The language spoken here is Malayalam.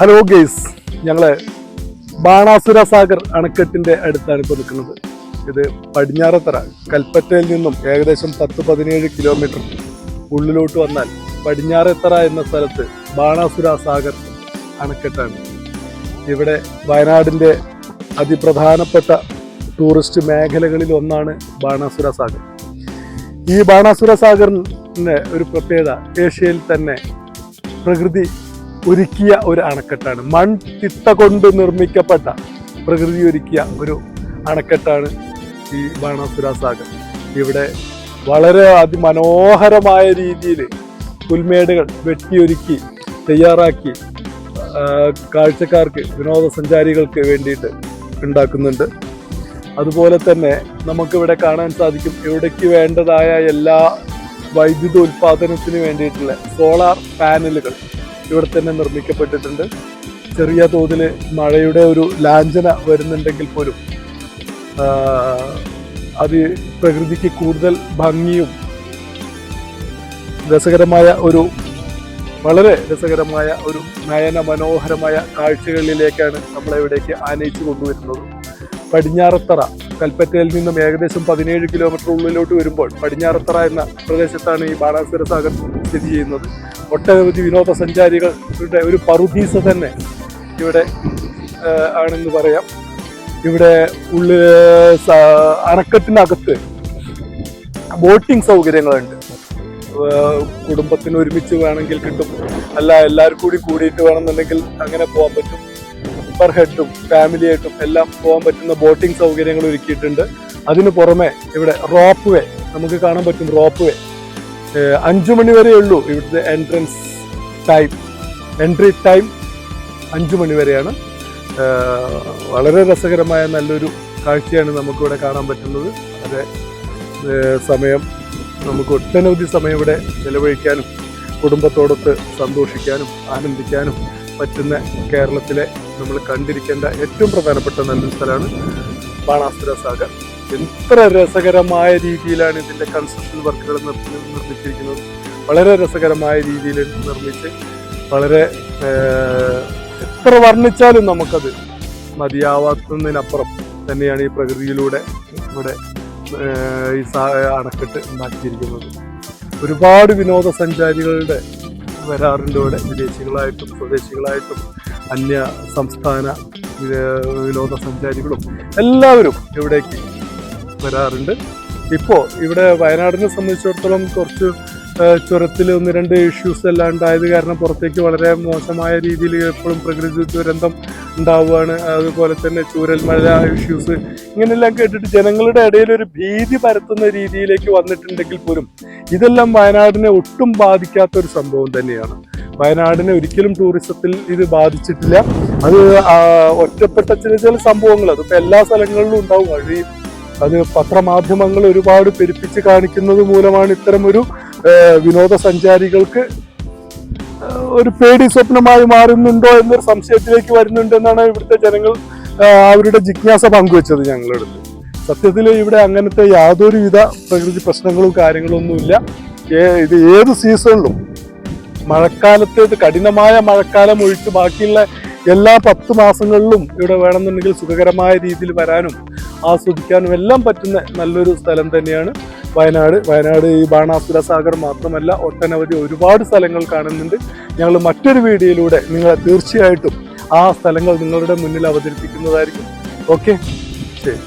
ഹലോ ഗെയ്സ് ഞങ്ങൾ ബാണാസുര സാഗർ അണക്കെട്ടിന്റെ അടുത്താണ് ഇപ്പോൾ നിൽക്കുന്നത്. ഇത് പടിഞ്ഞാറത്തറ കൽപ്പറ്റയിൽ നിന്നും ഏകദേശം പത്ത് പതിനേഴ് കിലോമീറ്റർ ഉള്ളിലോട്ട് വന്നാൽ പടിഞ്ഞാറത്തറ എന്ന സ്ഥലത്ത് ബാണാസുര സാഗർ അണക്കെട്ടാണ്. ഇവിടെ വയനാടിന്റെ അതിപ്രധാനപ്പെട്ട ടൂറിസ്റ്റ് മേഖലകളിൽ ഒന്നാണ് ബാണാസുര സാഗർ. ഈ ബാണാസുര സാഗറിന്റെ ഒരു പ്രത്യേകത ഏഷ്യയിൽ തന്നെ പ്രകൃതി ഒരുക്കിയ ഒരു അണക്കെട്ടാണ്. മൺതിട്ട കൊണ്ട് നിർമ്മിക്കപ്പെട്ട പ്രകൃതി ഒരുക്കിയ ഒരു അണക്കെട്ടാണ് ഈ ബാണാസുര സാഗർ. ഇവിടെ വളരെ അതിമനോഹരമായ രീതിയിൽ പുൽമേടുകൾ വെട്ടിയൊരുക്കി തയ്യാറാക്കി കാഴ്ചക്കാർക്ക് വിനോദസഞ്ചാരികൾക്ക് വേണ്ടിയിട്ട് ഉണ്ടാക്കുന്നുണ്ട്. അതുപോലെ തന്നെ നമുക്കിവിടെ കാണാൻ സാധിക്കും ഇവിടേക്ക് വേണ്ടതായ എല്ലാ വൈദ്യുത ഉൽപാദനത്തിന് വേണ്ടിയിട്ടുള്ള സോളാർ പാനലുകൾ. ഇവിടെ തന്നെ നിർമ്മിക്കപ്പെട്ടിട്ടുണ്ട്. ചെറിയ തോതിൽ മഴയുടെ ഒരു ലാഞ്ചന വരുന്നുണ്ടെങ്കിൽ പോലും അത് പ്രകൃതിക്ക് കൂടുതൽ ഭംഗിയും രസകരമായ ഒരു വളരെ രസകരമായ ഒരു നയന മനോഹരമായ കാഴ്ചകളിലേക്കാണ് നമ്മളെ ഇവിടേക്ക് ആനയിച്ചു കൊണ്ടുവരുന്നത്. പടിഞ്ഞാറത്തറ കൽപ്പറ്റയിൽ നിന്നും ഏകദേശം പതിനേഴ് കിലോമീറ്റർ ഉള്ളിലോട്ട് വരുമ്പോൾ പടിഞ്ഞാറത്തറ എന്ന പ്രദേശത്താണ് ഈ ബാണാസുര സാഗർ സ്ഥിതി ചെയ്യുന്നത്. ഒട്ടനവധി വിനോദസഞ്ചാരികളുടെ ഒരു പറുദീസ തന്നെ ഇവിടെ ആണെന്ന് പറയാം. ഇവിടെ ഉള്ളിൽ അണക്കെട്ടിനകത്ത് ബോട്ടിംഗ് സൗകര്യങ്ങളുണ്ട്. കുടുംബത്തിന് ഒരുമിച്ച് വേണമെങ്കിൽ കിട്ടും. അല്ല എല്ലാവരും കൂടി കൂടിയിട്ട് വേണമെന്നുണ്ടെങ്കിൽ അങ്ങനെ പോകാൻ പറ്റും. പെർ ഹെഡും ഫാമിലി ആയിട്ടും എല്ലാം പോകാൻ പറ്റുന്ന ബോട്ടിംഗ് സൗകര്യങ്ങൾ ഒരുക്കിയിട്ടുണ്ട്. അതിന് പുറമെ ഇവിടെ റോപ്പ് വേ നമുക്ക് കാണാൻ പറ്റും റോപ്പ് വേ. അഞ്ചു മണി വരെ ഉള്ളൂ ഇവിടുത്തെ എൻട്രൻസ് ടൈം എൻട്രി ടൈം അഞ്ചു മണി വരെയാണ്. വളരെ രസകരമായ നല്ലൊരു കാഴ്ചയാണ് നമുക്കിവിടെ കാണാൻ പറ്റുന്നത്. അതേ സമയം നമുക്ക് ഒട്ടനവധി സമയം ഇവിടെ ചെലവഴിക്കാനും കുടുംബത്തോടൊത്ത് സന്തോഷിക്കാനും ആനന്ദിക്കാനും പറ്റുന്ന കേരളത്തിലെ നമ്മൾ കണ്ടിരിക്കേണ്ട ഏറ്റവും പ്രധാനപ്പെട്ട നല്ലൊരു സ്ഥലമാണ് ബാണാസുര സാഗർ. എത്ര രസകരമായ രീതിയിലാണ് ഇതിന്റെ കൺസ്ട്രക്ഷൻ വർക്കുകൾ നിർമ്മി- നിർമ്മിച്ചിരിക്കുന്നത്. വളരെ രസകരമായ രീതിയിൽ നിർമ്മിച്ച് വളരെ എത്ര വർണിച്ചാലും നമുക്കത് മതിയാവാത്തതിനപ്പുറം തന്നെയാണ് ഈ പ്രകൃതിയിലൂടെ ഇവിടെ ഈ അണക്കെട്ട് ഉണ്ടാക്കിയിരിക്കുന്നത്. ഒരുപാട് വിനോദസഞ്ചാരികളുടെ വരാറുണ്ട് ഇവിടെ. വിദേശികളായിട്ടും സ്വദേശികളായിട്ടും അന്യ സംസ്ഥാന വിനോദസഞ്ചാരികളും എല്ലാവരും ഇവിടേക്ക് വരാറുണ്ട്. ഇപ്പോൾ ഇവിടെ വയനാടിനെ സംബന്ധിച്ചിടത്തോളം കുറച്ച് ചുരത്തിൽ ഒന്ന് രണ്ട് ഇഷ്യൂസ് എല്ലാം ഉണ്ടായത് കാരണം പുറത്തേക്ക് വളരെ മോശമായ രീതിയിൽ എപ്പോഴും പ്രകൃതി ദുരന്തം ഉണ്ടാവുകയാണ്. അതുപോലെ തന്നെ ചൂരൽ മഴ ഇഷ്യൂസ് ഇങ്ങനെയെല്ലാം കേട്ടിട്ട് ജനങ്ങളുടെ ഇടയിൽ ഒരു ഭീതി പരത്തുന്ന രീതിയിലേക്ക് വന്നിട്ടുണ്ടെങ്കിൽ പോലും ഇതെല്ലാം വയനാടിനെ ഒട്ടും ബാധിക്കാത്ത ഒരു സംഭവം തന്നെയാണ്. വയനാടിനെ ഒരിക്കലും ടൂറിസത്തിൽ ഇത് ബാധിച്ചിട്ടില്ല. അത് ഒറ്റപ്പെട്ട ചില ചില സംഭവങ്ങൾ അതിപ്പോൾ എല്ലാ സ്ഥലങ്ങളിലും ഉണ്ടാവും. വഴി അത് പത്രമാധ്യമങ്ങൾ ഒരുപാട് പെരുപ്പിച്ച് കാണിക്കുന്നത് മൂലമാണ് ഇത്തരമൊരു വിനോദസഞ്ചാരികൾക്ക് ഒരു പേടി സ്വപ്നമായി മാറുന്നുണ്ടോ എന്നൊരു സംശയത്തിലേക്ക് വരുന്നുണ്ടെന്നാണ് ഇവിടുത്തെ ജനങ്ങൾ അവരുടെ ജിജ്ഞാസ പങ്കുവെച്ചത് ഞങ്ങളുടെ അടുത്ത് സത്യത്തിൽ ഇവിടെ അങ്ങനത്തെ യാതൊരുവിധ പ്രകൃതി പ്രശ്നങ്ങളും കാര്യങ്ങളും ഒന്നുമില്ല ഇത് ഏത് സീസണിലും മഴക്കാലത്തേത് കഠിനമായ മഴക്കാലം ഒഴിച്ച് ബാക്കിയുള്ള എല്ലാ പത്ത് മാസങ്ങളിലും ഇവിടെ വേണമെന്നുണ്ടെങ്കിൽ സുഖകരമായ രീതിയിൽ വരാനും ആസ്വദിക്കാനും എല്ലാം പറ്റുന്ന നല്ലൊരു സ്ഥലം തന്നെയാണ് വയനാട്. വയനാട് ഈ ബാണാസുര സാഗർ മാത്രമല്ല ഒട്ടനവധി ഒരുപാട് സ്ഥലങ്ങൾ കാണുന്നുണ്ട്. ഞങ്ങൾ മറ്റൊരു വീഡിയോയിലൂടെ നിങ്ങളെ തീർച്ചയായിട്ടും ആ സ്ഥലങ്ങൾ നിങ്ങളുടെ മുന്നിൽ അവതരിപ്പിക്കുന്നതായിരിക്കും. ഓക്കെ? ശരി.